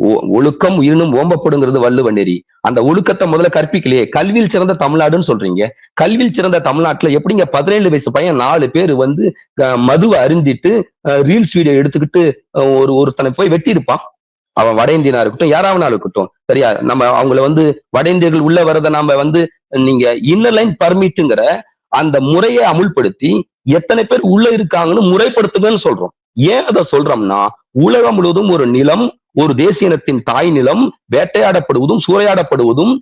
ஒ- ஒழுக்கம் உயிரினும் ஓம்பப்படுங்கிறது வள்ளுவ நெறி. அந்த ஒழுக்கத்தை முதல்ல கற்பிக்கலையே. கல்வியில் சிறந்த தமிழ்நாடுன்னு சொல்றீங்க. கல்வியில் சிறந்த தமிழ்நாட்டுல எப்படிங்க பதினேழு வயசு பையன் நாலு பேர் வந்து மதுவை அருந்திட்டு ரீல்ஸ் வீடியோ எடுத்துக்கிட்டு ஒரு ஒருத்தனை போய் வெட்டி இருப்பான் அவன் வட இந்தியனா இருக்கட்டும் யாராவனா இருக்கட்டும். சரியா? நம்ம அவங்கள வந்து வட இந்தியர்கள் உள்ள வர்றதை நாம வந்து நீங்க இன்னர் லைன் பர்மிட்டுங்கிற அந்த முறையை அமுல்படுத்தி எத்தனை பேர் உள்ள இருக்காங்கன்னு முறைப்படுத்துங்கன்னு சொல்றோம். ஏன் அதை சொல்றோம்னா உலகம் முழுவதும் ஒரு நிலம் ஒரு தேசிய இனத்தின் தாய் நிலம் வேட்டையாடப்படுவதும் சூறையாடப்படுவதும்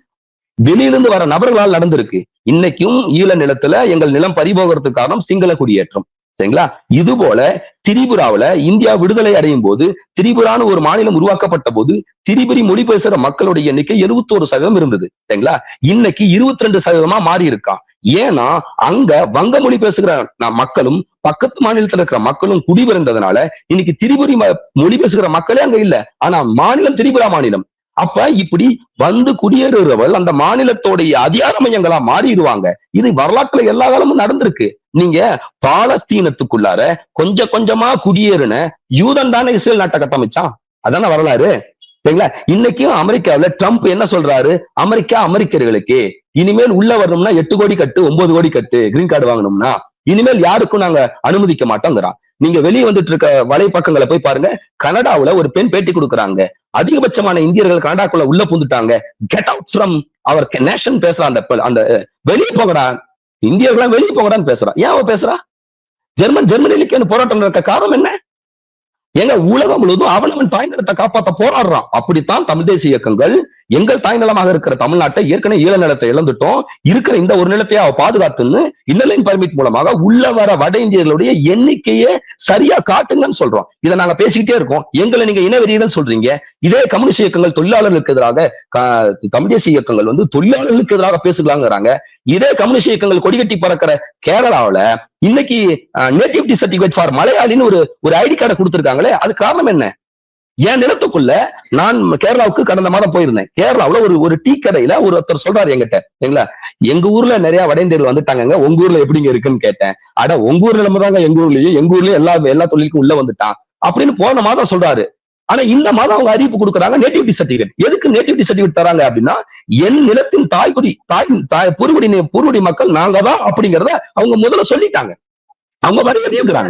வெளியிலிருந்து வர நபர்களால் நடந்திருக்கு. இன்னைக்கும் ஈழ நிலத்துல எங்கள் நிலம் பறிபோகிறதுக்கு காரணம் சிங்கள குடியேற்றம். சரிங்களா? இது போல திரிபுராவுல இந்தியா விடுதலை அடையும் போது திரிபுரான்னு ஒரு மாநிலம் உருவாக்கப்பட்ட போது திரிபுரி மொழி பேசுற மக்களுடைய எண்ணிக்கை 71% சதவீதம் இருந்தது. சரிங்களா? இன்னைக்கு 22% ரெண்டு சதவீதமா மாறி இருக்கான் ஏன்னா அங்க வங்க மொழி பேசுகிற மக்களும் பக்கத்து மாநிலத்துல இருக்கிற மக்களும் குடிபிறந்ததுனால இன்னைக்கு திரிபுரி ம- மொழி பேசுகிற மக்களே அங்க இல்ல. ஆனா மாநிலம் திரிபுரா மாநிலம். அப்ப இப்படி வந்து குடியேறுறவள் அந்த மாநிலத்தோடைய அதிகார மையங்களா மாறிடுவாங்க. இது வரலாற்றுல எல்லா காலமும் நடந்திருக்கு. நீங்க பாலஸ்தீனத்துக்குள்ளார கொஞ்சம் கொஞ்சமா குடியேறுன யூதன் தானே இஸ்ரேல் நாட்டை கட்டமைச்சான்? அதான வரலாறு? சரிங்களா? இன்னைக்கும் அமெரிக்காவுல ட்ரம்ப் என்ன சொல்றாரு? அமெரிக்கா அமெரிக்கர்களுக்கு இனிமேல் உள்ள வரணும்னா எட்டு கோடி கட்டு ஒன்பது கோடி கட்டு கிரீன் கார்டு வாங்கணும்னா இனிமேல் யாருக்கும் நாங்க அனுமதிக்க மாட்டோங்கிறான். நீங்க வெளியே வந்துட்டு இருக்க வலைப்பக்கங்களை போய் பாருங்க கனடாவுல ஒரு பெண் பேட்டி கொடுக்குறாங்க. அதிகபட்சமான இந்தியர்கள் கனடாக்குள்ள உள்ள புந்துட்டாங்க get out from our nation பேசுறான் அந்த அந்த வெளியே போகடா இந்தியர்களா வெளியே போகடான்னு பேசுறான். ஏன் அவ பேசுறா ஜெர்மன் ஜெர்மனிலுக்கு போராட்டம் நடக்க காரணம் என்ன? எங்க உலகம் முழுவதும் அவனவன் தாய்நிலத்தை காப்பாற்ற போராடுறான். அப்படித்தான் தமிழ் தேசிய இயக்கங்கள் எங்கள் தாய்நிலமாக இருக்கிற தமிழ்நாட்டை ஏற்கனவே ஈழ நிலத்தை இழந்துட்டோம். இருக்கிற இந்த ஒரு நிலத்தையே அவ பாதுகாத்துன்னு இன்னலைன் பர்மிட் மூலமாக உள்ள வர வட இந்தியர்களுடைய எண்ணிக்கையே சரியா காட்டுங்கன்னு சொல்றோம். இதை நாங்க பேசிக்கிட்டே இருக்கோம். எங்களை நீங்க இனவெறியர்கள் சொல்றீங்க. இதே கம்யூனிஸ்ட் இயக்கங்கள் தொழிலாளர்களுக்கு எதிராக கா- தமிழ் தேசிய இயக்கங்கள் வந்து தொழிலாளர்களுக்கு எதிராக பேசுகிறாங்கிறாங்க. இதே கம்யூனிஸ்ட் இயக்கங்கள் கொடிகட்டி பறக்கிற கேரளாவுல இன்னைக்கு நேட்டிவிட்டி சர்டிபிகேட் ஃபார் மலையாளின்னு ஒரு ஒரு ஐடி கார்டை கொடுத்திருக்காங்களே அது காரணம் என்ன? என் நிலத்துக்குள்ள நான் கேரளாவுக்கு கடந்த மாதம் போயிருந்தேன். கேரளாவுல ஒரு ஒரு டீ கடையில ஒரு ஒருத்தர் சொல்றாரு என்கிட்ட. சரிங்களா? எங்க ஊர்ல நிறைய வடைந்தேர்கள் வந்துட்டாங்க உங்க ஊர்ல எப்படிங்க இருக்குன்னு கேட்டேன். அட உங்க ஊர் நிலைமை தாங்க எங்க ஊர்லயும் எங்க ஊர்லயும் எல்லா எல்லா தொழிலுக்கும் உள்ள வந்துட்டான் அப்படின்னு போன மாதம் சொல்றாரு. ஆனா இந்த மாதம் அவங்க அறிவிப்பு கொடுக்குறாங்க நேட்டிவிட்டி சர்டிபிகேட் எதுக்கு நேட்டிவிட்டி சர்டிபிகேட் தராங்க அப்படின்னா என் நிலத்தின் தாய்குடி தாய் தாய் பூர்வடி பூர்வடி மக்கள் நாங்க தான் அப்படிங்கறத அவங்க முதல்ல சொல்லிட்டாங்க. அவங்க வரைய இருக்கிறாங்க